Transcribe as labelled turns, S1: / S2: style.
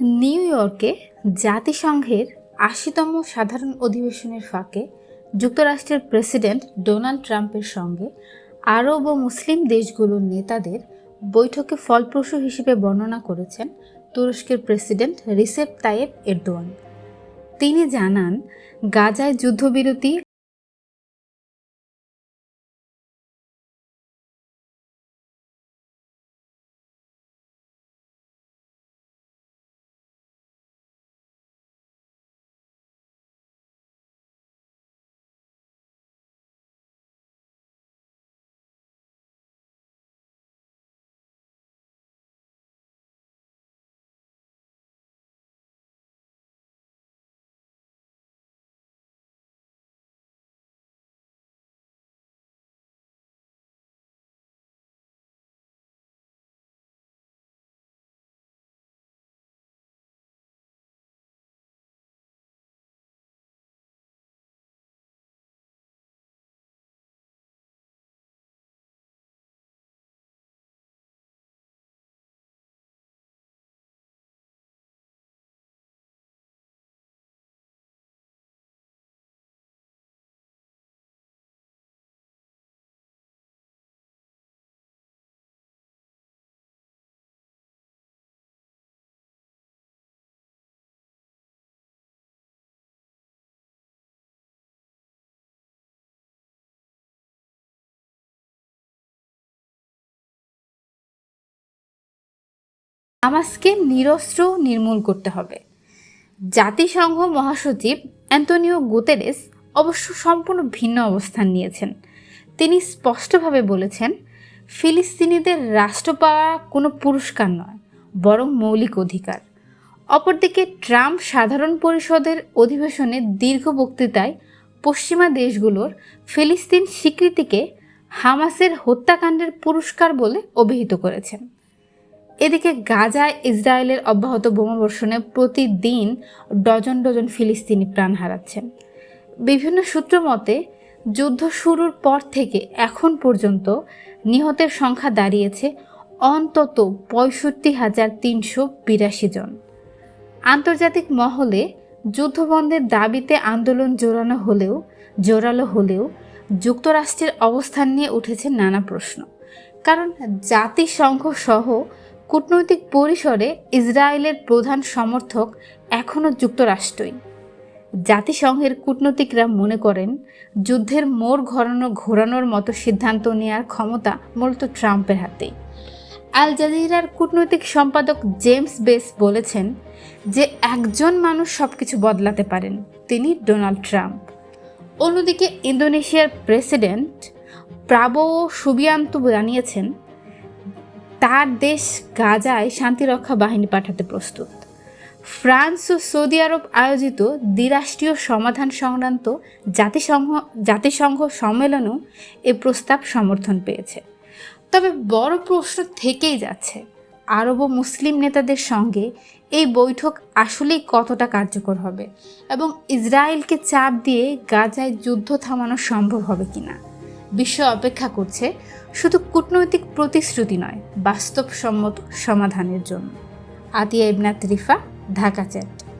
S1: New ইয়র্কে জাতিসংঘের আশিতম সাধারণ অধিবেশনের ফাঁকে যুক্তরাষ্ট্রের প্রেসিডেন্ট ডোনাল্ড ট্রাম্পের সঙ্গে আরব ও মুসলিম দেশগুলোর নেতাদের বৈঠকে ফলপ্রসূ হিসেবে বর্ণনা করেছেন তুরস্কের প্রেসিডেন্ট রিসেপ তাইয়েব এরদোয়ান। তিনি জানান, গাজায় যুদ্ধবিরতি হামাসকে নিরস্ত্র নির্মূল করতে হবে। জাতিসংঘ মহাসচিব অ্যান্তনিও গুতেরেস অবশ্য সম্পূর্ণ ভিন্ন অবস্থান নিয়েছেন। তিনি স্পষ্টভাবে বলেছেন, ফিলিস্তিনিদের রাষ্ট্র পাওয়া কোনো পুরস্কার নয়, বরং মৌলিক অধিকার। অপরদিকে ট্রাম্প সাধারণ পরিষদের অধিবেশনে দীর্ঘ বক্তৃতায় পশ্চিমা দেশগুলোর ফিলিস্তিন স্বীকৃতিকে হামাসের হত্যাকাণ্ডের পুরস্কার বলে অভিহিত করেছেন। এদিকে গাজায় ইসরায়েলের অব্যাহত বোমাবর্ষণে প্রতিদিন ডজন ডজন ফিলিস্তিনি প্রাণ হারাচ্ছেন। বিভিন্ন সূত্র মতে, যুদ্ধ শুরুর পর থেকে এখন পর্যন্ত নিহতের সংখ্যা দাঁড়িয়েছে অন্তত পঁয়ষট্টি হাজার তিনশো বিরাশি জন। আন্তর্জাতিক মহলে যুদ্ধবন্ধের দাবিতে আন্দোলন জোরানো হলেও, জোরালো হলেও যুক্তরাষ্ট্রের অবস্থান নিয়ে উঠেছে নানা প্রশ্ন। কারণ জাতিসংঘ সহ কূটনৈতিক পরিসরে ইসরায়েলের প্রধান সমর্থক এখনও যুক্তরাষ্ট্রই। জাতিসংঘের কূটনীতিকরা মনে করেন, যুদ্ধের মোড় ঘোরানো ঘোরানোর মতো সিদ্ধান্ত নেওয়ার ক্ষমতা মূলত ট্রাম্পের হাতেই। আল জাজিরার কূটনৈতিক সম্পাদক জেমস বেস বলেছেন যে, একজন মানুষ সব কিছু বদলাতে পারেন, তিনি ডোনাল্ড ট্রাম্প। অন্যদিকে ইন্দোনেশিয়ার প্রেসিডেন্ট প্রাবো সুবিয়ান্তু জানিয়েছেন তার দেশ গাজায় শান্তিরক্ষা বাহিনী পাঠাতে প্রস্তুত। ফ্রান্স ও সৌদি আরব আয়োজিত দ্বিরাষ্ট্রীয় সমাধান সংক্রান্ত জাতিসংঘ জাতিসংঘ সম্মেলনও এ প্রস্তাব সমর্থন পেয়েছে। তবে বড় প্রশ্ন থেকেই যাচ্ছে, আরব ও মুসলিম নেতাদের সঙ্গে এই বৈঠক আসলেই কতটা কার্যকর হবে এবং ইসরায়েলকে চাপ দিয়ে গাজায় যুদ্ধ থামানো সম্ভব হবে কিনা? বিশ্ব অপেক্ষা করছে শুধু কূটনৈতিক প্রতিশ্রুতি নয়, বাস্তবসম্মত সমাধানের জন্য। আতিয়া ইবনাত রিফা, ঢাকা চ্যাট।